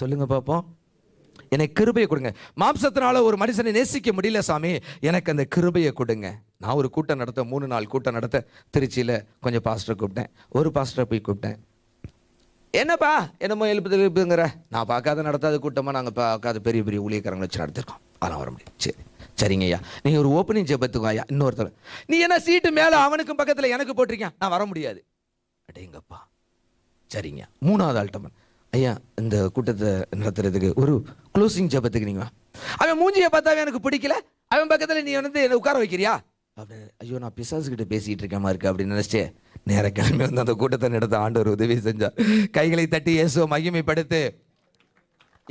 சொல்லுங்க பார்ப்போம் எனக்கு கிருபையை கொடுங்க. மாம்சத்தினால ஒரு மனுஷனை நேசிக்க முடியல சாமி. எனக்கு அந்த கிருபையை கொடுங்க. நான் ஒரு கூட்டம் நடத்த மூணு நாள் கூட்டம் நடத்த திருச்சியில் கொஞ்சம் பாஸ்டரை கூப்பிட்டேன். ஒரு பாஸ்டரை போய் கூப்பிட்டேன். என்னப்பா? என்னமோ எழுப்பு எழுப்புங்கிற நான் பார்க்காத நடத்தாத கூட்டமாக நாங்கள் பார்க்காத பெரிய பெரிய ஊழியக்காரங்களை வச்சு நடத்திருக்கோம். அதெல்லாம் வர முடியும் சரி. சரிங்க ஐயா. நீங்கள் ஒரு ஓப்பனிங் ஜெபத்துக்கும் ஐயா. இன்னொருத்தர். நீ என்ன சீட்டு மேலே அவனுக்கும் பக்கத்தில் எனக்கு போட்டிருக்கேன் நான் வர முடியாது. அடேங்கப்பா. சரிங்க மூணாவது ஆல்டமன் ஐயா இந்த கூட்டத்தை நடத்துறதுக்கு ஒரு க்ளோசிங் ஜெபத்துக்கு நீங்க அவன் மூஞ்சியை பார்த்தாவே எனக்கு பிடிக்கல. அவன் பக்கத்தில் நீ வந்து என்னை உட்கார வைக்கிறியா? அப்படின்னு ஐயோ நான் பிசாசுக்கிட்ட பேசிக்கிட்டு பேசிட்டு இருக்கு அப்படின்னு நினைச்சே நேர கிளம்பி வந்து அந்த கூட்டத்தை நடத்த ஆண்டவர் உதவி செஞ்சார். கைகளை தட்டி இயேசுவை மகிமைப்படுத்து.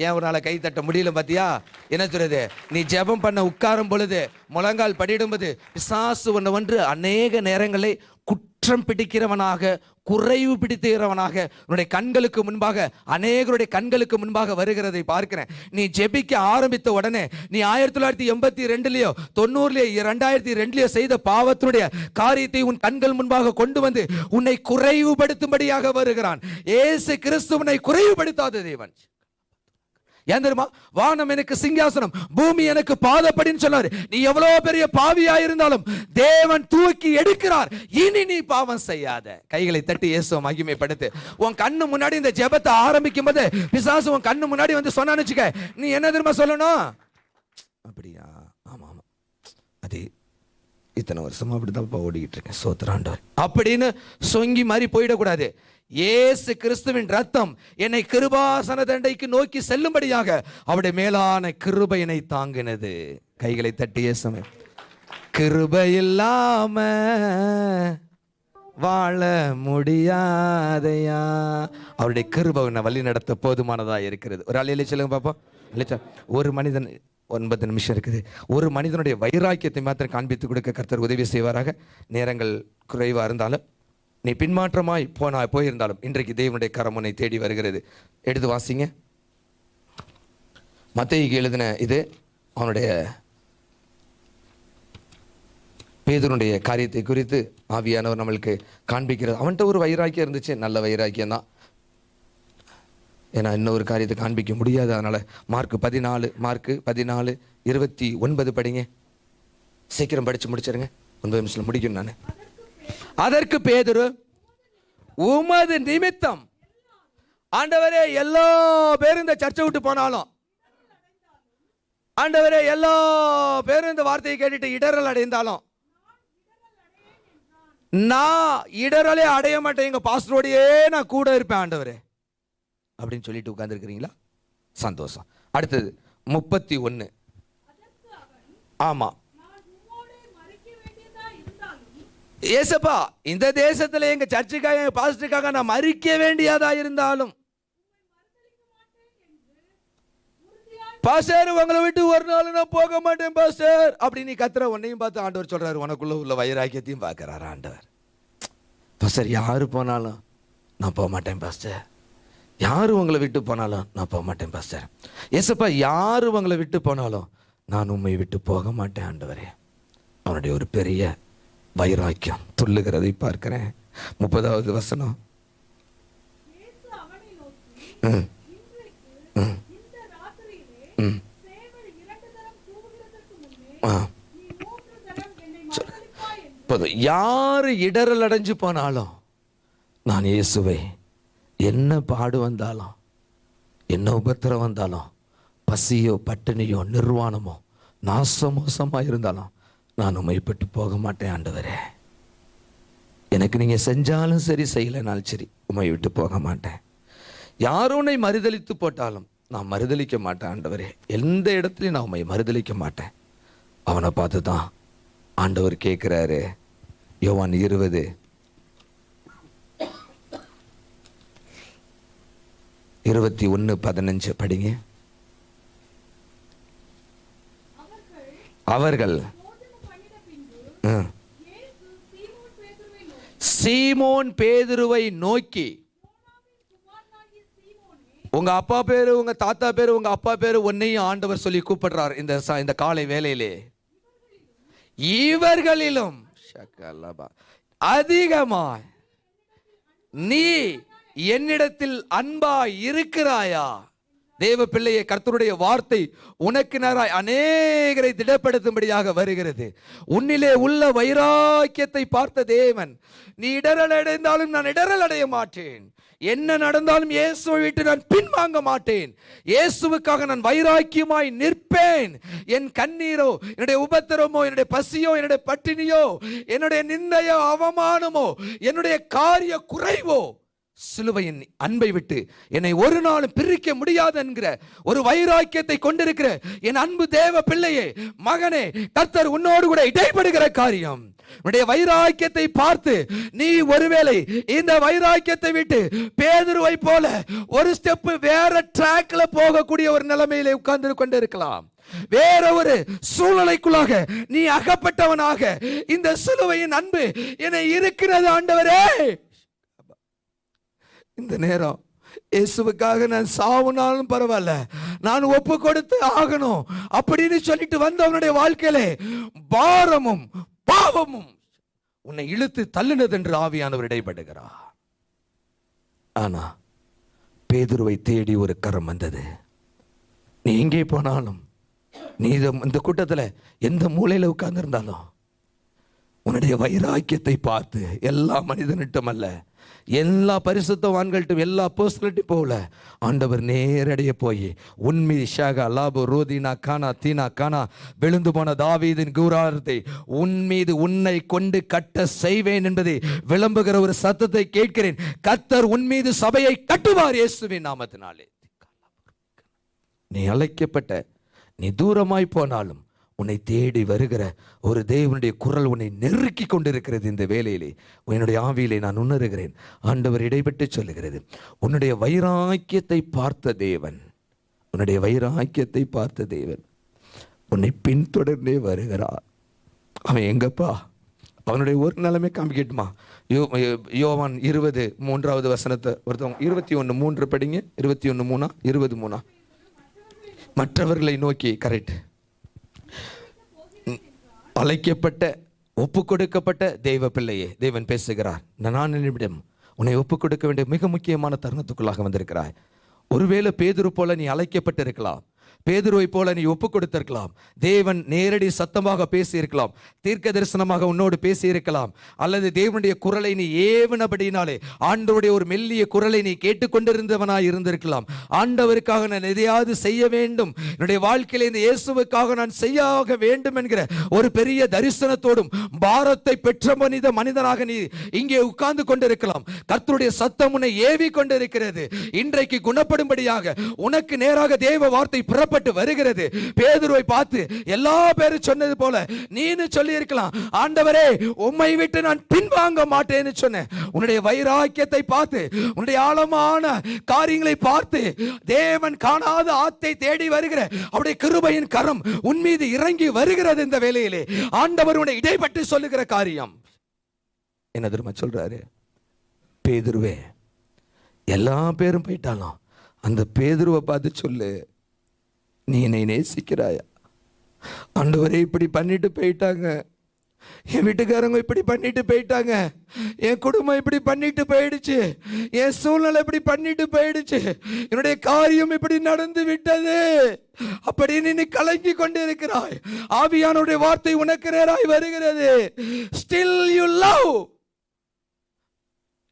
ஏன் ஒரு நாளை கை தட்ட முடியல பார்த்தியா என்ன சொல்றது? நீ ஜெபம் பண்ண உட்காரும் பொழுது முழங்கால் படிடும்போது பிசாசு ஒன்று ஒன்று அநேக நேரங்களை குற்றம் பிடிக்கிறவனாக குறைவு பிடித்துகிறவனாக உன்னுடைய கண்களுக்கு முன்பாக அநேகருடைய கண்களுக்கு முன்பாக வருகிறதை பார்க்கிறேன். நீ ஜெபிக்க ஆரம்பித்த உடனே நீ ஆயிரத்தி தொள்ளாயிரத்தி எண்பத்தி ரெண்டுலயோ தொண்ணூறுலயோ ரெண்டாயிரத்தி ரெண்டுலயோ செய்த பாவத்தினுடைய காரியத்தை உன் கண்கள் முன்பாக கொண்டு வந்து உன்னை குறைவுபடுத்தும்படியாக வருகிறான். ஏசு கிறிஸ்துவனை குறைவுபடுத்தாத தேவன். ஏன் தெரியுமா? வானம் எனக்கு சிங்காசனம் பூமி எனக்கு பாதப்படின்னு சொன்னாரு. நீ எவ்வளவு பெரிய பாவியா இருந்தாலும் தேவன் தூக்கி எடுக்கிறார். இனி நீ பாவம் செய்யாத. கைகளை தட்டி இயேசு மகிமைப்படுத்து. உன் கண்ணு முன்னாடி இந்த ஜெபத்தை ஆரம்பிக்கும் போது பிசாசு உன் கண்ணு முன்னாடி வந்து சொன்னான்னு வச்சுக்க நீ என்ன தெரியுமா சொல்லணும்? அப்படியா? ஆமா ஆமா. அது இத்தனை வருஷமா அப்படிதான் ஓடிக்கிட்டு இருக்கேன். சோத்ராண்டவர் அப்படின்னு சொங்கி மாதிரி போயிடக்கூடாது. இயேசு கிறிஸ்துவின் ரத்தம் என்னை கிருபாசன தண்டைக்கு நோக்கி செல்லும்படியாக அவருடைய மேலான கிருபை என்னை தாங்கினது. கைகளை தட்டி இயேசுமே கிருபை இல்லாம வாழ முடியாதையா. அவருடைய கிருபை உன்னை வழி நடத்த போதுமானதா இருக்கிறது. ஒரு அலையில சொல்லுங்க பாப்போம். இல்லைச்சா ஒரு மனிதன் ஒன்பது நிமிஷம் இருக்குது. ஒரு மனிதனுடைய வைராக்கியத்தை மாத்திரம் காண்பித்து கொடுக்க கர்த்தர் உதவி செய்வாராக. நேரங்கள் குறைவாக இருந்தாலும் நீ பின்மாற்றமாய் போனாய் போயிருந்தாலும் இன்றைக்கு தேவனுடைய கரம் உன்னை தேடி வருகிறது. எடுத்து வாசிங்க. மத்தேயுக்கு எழுதின இது அவனுடைய பேதனுடைய காரியத்தை குறித்து ஆவியானவர் நம்மளுக்கு காண்பிக்கிறது. அவன்கிட்ட ஒரு வைராக்கியம் இருந்துச்சு. நல்ல வைராக்கியம் தான். ஏன்னா இன்னொரு காரியத்தை காண்பிக்க முடியாது. அதனால் மார்க் பதினாலு மார்க் பதினாலு இருபத்தி ஒன்பது படிங்க. சீக்கிரம் படித்து முடிச்சிருங்க. ஒன்பது நிமிஷத்தில் முடிக்கணும் நான். அதற்கு பேதுரு உமது நிமித்தம். ஆண்டவரே எல்லா பேரும் இந்த சர்ச்சை விட்டு போனாலும் ஆண்டவரே எல்லா பேரும் இந்த வார்த்தையை கேட்டுட்டு இடரல் அடைந்தாலும் நான் இடரலே அடைய மாட்டேன் எங்க பாஸ்டரோடையே நான் கூட இருப்பேன் ஆண்டவரே. அப்படின்னு சொல்லிட்டு உட்கார்ந்துருக்கிறீங்களா? சந்தோஷம். அடுத்தது முப்பத்தி ஒன்று ஆமாம் ஏசப்பா இந்த தேசத்தில் எங்கள் சர்ச்சுக்காக எங்கள் பாஸ்டருக்காக நான் மறிக்க வேண்டியதாக இருந்தாலும் பாஸ்டர் உங்களை விட்டு ஒரு நாள் நான் போக மாட்டேன் பாஸ்டர். அப்படி நீ கத்துற உன்னையும் பார்த்து ஆண்டவர் சொல்றாரு. உனக்குள்ள உள்ள வைராக்கியத்தையும் பார்க்கறாரு ஆண்டவர். பாஸ்டர் யாரு போனாலும் நான் போக மாட்டேன் பாஸ்டர். யாரு உங்களை விட்டு போனாலும் நான் போக மாட்டேன் பாஸ்டர். ஏசப்பா யாரு உங்களை விட்டு போனாலும் நான் உண்மை விட்டு போக மாட்டேன் ஆண்டவரே. அவனுடைய ஒரு பெரிய வைராக்கியம். துள்ளுகிறதை பார்க்கிறேன். முப்பதாவது வசனம். ம், ம், ம். ஆ. போதும். யார் இடரல் அடைஞ்சு போனாலும் நான் இயேசுவை என்ன பாடு வந்தாலும் என்ன உபத்திரம் வந்தாலும் பசியோ பட்டினியோ நிர்வாணமோ நாசமோசமாக இருந்தாலும் நான் உமைப்பட்டு போக மாட்டேன் ஆண்டவரே. எனக்கு நீங்க செஞ்சாலும் சரி செய்யலைனாலும் சரி உண்மை விட்டு போக மாட்டேன். யாரும் உன்னை மறுதளித்து போட்டாலும் நான் மறுதளிக்க மாட்டேன் ஆண்டவரே. எந்த இடத்துலையும் நான் உண்மை மறுதளிக்க மாட்டேன். அவனை பார்த்து தான் ஆண்டவர் கேட்குறாரு. யோவான் இருபது. இருபத்தி ஒன்று பதினஞ்சு படிங்க. அவர்கள் போஜனம் பண்ணின பின்பு ம், இயேசு சீமோன் பேதுருவை நோக்கி, சீமோன் பேதுருவை நோக்கி உங்க அப்பா பேரு உங்க தாத்தா பேரு உங்க அப்பா பேரு உன்னையும் ஆண்டவர் சொல்லி கூப்பிடுறார் இந்த இந்த காலை வேலையிலே இவர்களிலும் அதிகமாய் நீ என்னிடத்தில் அன்பா இருக்கிறாயா? தேவ பிள்ளையை கர்த்தருடைய வார்த்தை உனக்கு நேராய் அநேகரை திடப்படுத்தும்படியாக வருகிறது. உன்னிலே உள்ள வைராக்கியத்தை பார்த்த தேவன் நீ இடரல் அடைந்தாலும் நான் இடரல் அடைய மாட்டேன். என்ன நடந்தாலும் இயேசுவை விட்டு நான் பின்வாங்க மாட்டேன். இயேசுவுக்காக நான் வைராக்கியமாய் நிற்பேன். என் கண்ணீரோ என்னுடைய உபத்திரமோ என்னுடைய பசியோ என்னுடைய பட்டினியோ என்னுடைய நிந்தையோ அவமானமோ என்னுடைய காரிய குறைவோ சிலுவையின் அன்பை விட்டு என்னை ஒரு நாளும் பிரிக்க முடியாது என்கிற ஒரு வைராக்கியத்தை கொண்டிருக்கிற என் அன்பு தேவ பிள்ளையே மகனே கர்த்தர் உன்னோடு கூட இடைப்படுகிற காரியம். உன்னுடைய வைராக்கியத்தை பார்த்து நீ ஒருவேளை இந்த வைராக்கியத்தை விட்டு பேதுருவை போல ஒரு ஸ்டெப் வேற ட்ராக்ல போகக்கூடிய ஒரு நிலைமையிலே உட்கார்ந்து கொண்டு இருக்கலாம் வேற ஒரு சூழ்நிலைக்குள்ளாக நீ அகப்பட்டவனாக இந்த சிலுவையின் அன்பு என்னை இருக்கிறது ஆண்டவரே! இந்த நேரம். இயேசுவுக்காக நான் சாவுனாலும் பரவாயில்ல. நான் ஒப்பு கொடுத்து ஆகணும். அப்படின்னு சொல்லிட்டு வந்தவனுடைய வாழ்க்கையில பாரமும் பாவமும் உன்னை இழுத்து தள்ளினது என்று ஆவியானவர் இடைப்படுகிறார். ஆனா பேதுருவை தேடி ஒரு கரம் வந்தது. நீ எங்கே போனாலும் நீ இந்த கூட்டத்தில் எந்த மூலையில் உட்கார்ந்திருந்தாலும் உன்னுடைய வைராக்கியத்தை பார்த்து எல்லா மனிதனிட்டும் அல்ல எல்லா பரிசுத்தவான்கள்ட்டும் எல்லா அப்போஸ்தலர்ட்டும் போல ஆண்டவர் நேரடிய போய் உண்மை ஷாகா லாபு ரூதினா கானா தீனா கானா விழுந்து போன தாவீதின் கூறாரத்தை உன் மீது உன்னை கொண்டு கட்ட செய்வேன் என்பதை விளம்புகிற ஒரு சத்தத்தை கேட்கிறேன். கத்தர் உன் மீது சபையை கட்டுவார் இயேசுவின் நாமத்தினாலே. நீ அழைக்கப்பட்ட நீ தூரமாய் போனாலும் உன்னை தேடி வருகிற ஒரு தேவனுடைய குரல் உன்னை நெருக்கி கொண்டிருக்கிறது இந்த வேலையிலே உன்னுடைய ஆவியிலே நான் உணர்கிறேன் ஆண்டவர் இடைபெற்று சொல்லுகிறது. உன்னுடைய வைராக்கியத்தை பார்த்த தேவன். உன்னுடைய வைராக்கியத்தை பார்த்த தேவன். உன்னை பின்தொடர்ந்தே வருகிறார். அவன் எங்கப்பா? அவனுடைய ஒரு நிலைமை காமிக்கட்டுமா? யோ யோவான் இருபது மூன்றாவது வசனத்தை ஒருத்தவங்க இருபத்தி ஒன்று மூன்று படிங்க. இருபத்தி ஒன்று மூணா இருபது மூணா. மற்றவர்களை நோக்கி கரெக்ட். அழைக்கப்பட்ட ஒப்பு கொடுக்கப்பட்ட தெய்வ பிள்ளையே தேவன் பேசுகிறார். நான் நிமிடம் உன்னை ஒப்பு கொடுக்க வேண்டிய மிக முக்கியமான தருணத்துக்குள்ளாக வந்திருக்கிறாய். ஒருவேளை பேதுரு போல நீ அழைக்கப்பட்டிருக்கலாம். பேதுருவை போல நீ ஒப்பு கொடுத்திருக்கலாம் தேவன் நேரடி சத்தமாக பேசியிருக்கலாம். தீர்க்க தரிசனமாக உன்னோடு பேசியிருக்கலாம். அல்லது தேவனுடைய குரலை நீ ஏவினபடினாலே ஆண்டவருடைய ஒரு மெல்லிய குரலை நீ கேட்டுக்கொண்டிருந்தவனாய் இருந்திருக்கலாம். ஆண்டவருக்காக நான் எதையாவது செய்ய வேண்டும். என்னுடைய வாழ்க்கையில இந்த இயேசுவுக்காக நான் செய்யாக வேண்டும் என்கிற ஒரு பெரிய தரிசனத்தோடும் பாரத்தை பெற்ற மனித மனிதனாக நீ இங்கே உட்கார்ந்து கொண்டிருக்கலாம். கர்த்தருடைய சத்தம் உன்னை ஏவி கொண்டிருக்கிறது இன்றைக்கு குணப்படும்படியாக உனக்கு நேராக தேவ வார்த்தை புறப்பட்டு வருகிறது. பேதுருவை பார்த்து எல்லா பேரும் சொன்னது போல நீனு சொல்லி இருக்கலாம் ஆண்டவரே உம்மை விட்டு நான் பின்வாங்க மாட்டேன்னு சொன்னேன். உன்னுடைய வைராக்கியத்தை பார்த்து உன்னுடைய ஆழமான காரியங்களை பார்த்து தேவன் காணாத ஆத்தை தேடி வருகிற அவருடைய கிருபையின் கரம் உன் மீது இறங்கி வருகிறது இந்த வேலையிலே ஆண்டவர் உன்னை இடைப்பட்டு சொல்லுகிற காரியம். என்ன தெரியுமா சொல்றாரு? பேதுருவே எல்லா பேரும் போயிட்டாலும். அந்த பேதுருவை பார்த்து சொல்லு. நீ என்னை நேசிக்கிறாயா? ஆண்டவரே இப்படி பண்ணிட்டு போயிட்டாங்க. என் வீட்டுக்காரங்க இப்படி பண்ணிட்டு போயிட்டாங்க. என் குடும்பம் இப்படி பண்ணிட்டு போயிடுச்சு. என் சூழ்நிலை இப்படி பண்ணிட்டு போயிடுச்சு. என்னுடைய காரியம் இப்படி நடந்து விட்டது. அப்படின்னு நீ கலங்கி கொண்டிருக்கிறாய். ஆவியானுடைய வார்த்தை உனக்கு நேராய் வருகிறது. ஸ்டில் யூ லவ்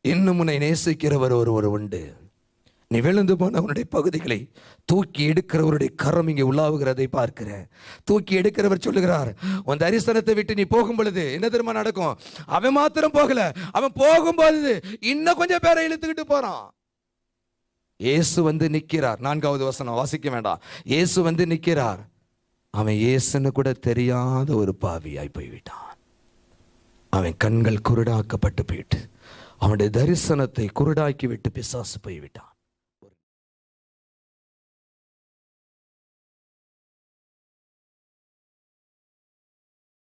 இன்னும் உன்னை நேசிக்கிறவர் ஒருவர் உண்டு. நீ விழுந்து போன பகுதிகளை தூக்கி எடுக்கிறவருடைய கரம் இங்கே உள்ளாவுகிறதை பார்க்கிறேன் தூக்கி எடுக்கிறவர் சொல்லுகிறார் உன் தரிசனத்தை விட்டு நீ போகும் பொழுது என்ன தெரியுமா நடக்கும்? அவன் மாத்திரம் போகல. அவன் போகும்போது இன்னும் கொஞ்சம் பேரை இழுத்துக்கிட்டு போறான். இயேசு வந்து நிற்கிறார். நான்காவது வசனம் வாசிக்க வேண்டாம். இயேசு வந்து நிற்கிறார். அவன் இயேசுன்னு கூட தெரியாத ஒரு பாவியாய் போய்விட்டான். அவன் கண்கள் குருடாக்கப்பட்டு போயிட்டு அவனுடைய தரிசனத்தை குருடாக்கி விட்டு பிசாசு போய்விட்டான்.